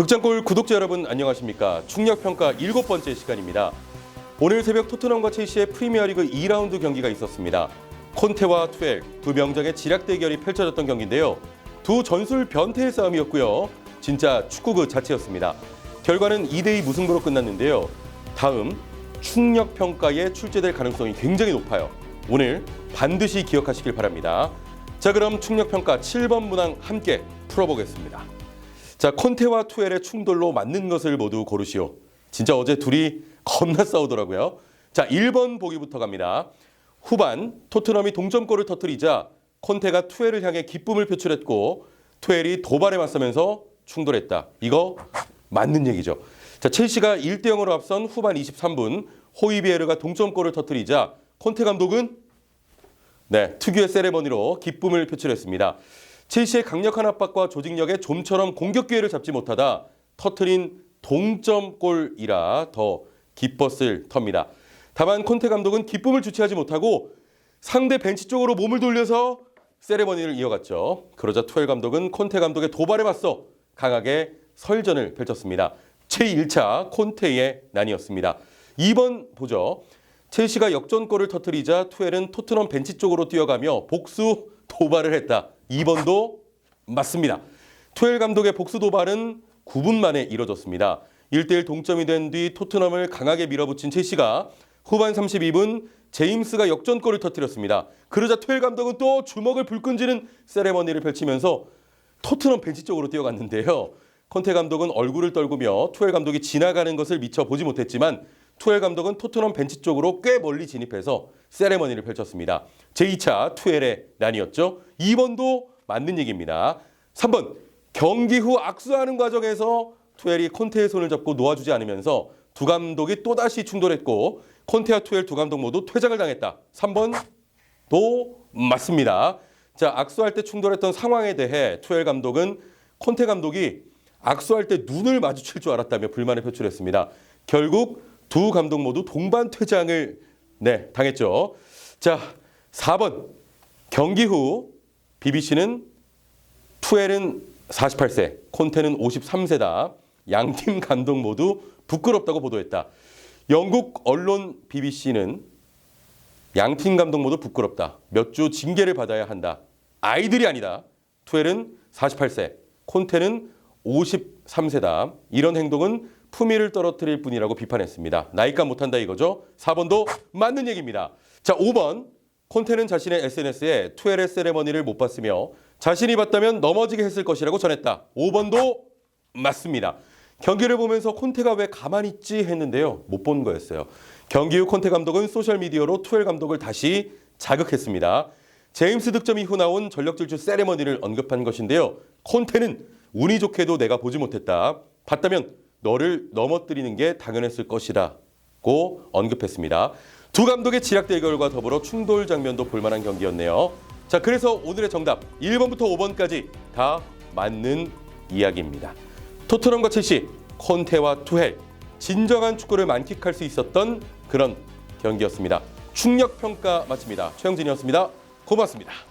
극장골 구독자 여러분 안녕하십니까? 충력평가 일곱 번째 시간입니다. 오늘 새벽 토트넘과 첼시의 프리미어리그 2라운드 경기가 있었습니다. 콘테와 투엘 두 명장의 지략 대결이 펼쳐졌던 경기인데요. 두 전술 변태의 싸움이었고요. 진짜 축구 그 자체였습니다. 결과는 2대2 무승부로 끝났는데요. 다음 충력평가에 출제될 가능성이 굉장히 높아요. 오늘 반드시 기억하시길 바랍니다. 자 그럼 충력평가 7번 문항 함께 풀어보겠습니다. 자 콘테와 투엘의 충돌로 맞는 것을 모두 고르시오. 진짜 어제 둘이 겁나 싸우더라고요. 자 1번 보기부터 갑니다. 후반 토트넘이 동점골을 터뜨리자 콘테가 투엘을 향해 기쁨을 표출했고 투엘이 도발에 맞서면서 충돌했다. 이거 맞는 얘기죠. 자 첼시가 1대 0으로 앞선 후반 23분 호이비에르가 동점골을 터뜨리자 콘테 감독은 네, 특유의 세레머니로 기쁨을 표출했습니다. 첼시의 강력한 압박과 조직력에 좀처럼 공격 기회를 잡지 못하다 터트린 동점골이라 더 기뻤을 터입니다. 다만 콘테 감독은 기쁨을 주체하지 못하고 상대 벤치 쪽으로 몸을 돌려서 세레머니를 이어갔죠. 그러자 투엘 감독은 콘테 감독의 도발에 맞서 강하게 설전을 펼쳤습니다. 제1차 콘테의 난이었습니다. 2번 보죠. 첼시가 역전골을 터뜨리자 투엘은 토트넘 벤치 쪽으로 뛰어가며 복수 도발을 했다. 2번도 맞습니다. 투엘 감독의 복수 도발은 9분 만에 이뤄졌습니다. 1대1 동점이 된 뒤 토트넘을 강하게 밀어붙인 첼시가 후반 32분 제임스가 역전골을 터뜨렸습니다. 그러자 투엘 감독은 또 주먹을 불끈지는 세레머니를 펼치면서 토트넘 벤치 쪽으로 뛰어갔는데요. 컨테 감독은 얼굴을 떨구며 투엘 감독이 지나가는 것을 미처 보지 못했지만 투엘 감독은 토트넘 벤치 쪽으로 꽤 멀리 진입해서 세레머니를 펼쳤습니다. 제2차 투엘의 난이었죠. 2번도 맞는 얘기입니다. 3번 경기 후 악수하는 과정에서 투엘이 콘테의 손을 잡고 놓아주지 않으면서 두 감독이 또다시 충돌했고 콘테와 투엘 두 감독 모두 퇴장을 당했다. 3번도 맞습니다. 자 악수할 때 충돌했던 상황에 대해 투엘 감독은 콘테 감독이 악수할 때 눈을 마주칠 줄 알았다며 불만을 표출했습니다. 결국 두 감독 모두 동반 퇴장을 네, 당했죠. 자, 4번. 경기 후 BBC는 투엘은 48세, 콘테는 53세다. 양팀 감독 모두 부끄럽다고 보도했다. 영국 언론 BBC는 양팀 감독 모두 부끄럽다. 몇 주 징계를 받아야 한다. 아이들이 아니다. 투엘은 48세, 콘테는 53세다. 이런 행동은 품위를 떨어뜨릴 뿐이라고 비판했습니다. 나이가 못한다 이거죠. 4번도 맞는 얘기입니다. 자, 5번. 콘테는 자신의 SNS에 투엘의 세레머니를 못 봤으며 자신이 봤다면 넘어지게 했을 것이라고 전했다. 5번도 맞습니다. 경기를 보면서 콘테가 왜 가만히 있지 했는데요. 못 본 거였어요. 경기 후 콘테 감독은 소셜미디어로 투엘 감독을 다시 자극했습니다. 제임스 득점 이후 나온 전력 질주 세레머니를 언급한 것인데요. 콘테는 운이 좋게도 내가 보지 못했다. 봤다면 너를 넘어뜨리는 게 당연했을 것이라고 언급했습니다. 두 감독의 지략 대결과 더불어 충돌 장면도 볼만한 경기였네요. 자, 그래서 오늘의 정답 1번부터 5번까지 다 맞는 이야기입니다. 토트넘과 첼시, 콘테와 투헬 진정한 축구를 만끽할 수 있었던 그런 경기였습니다. 충력 평가 마칩니다. 최영진이었습니다. 고맙습니다.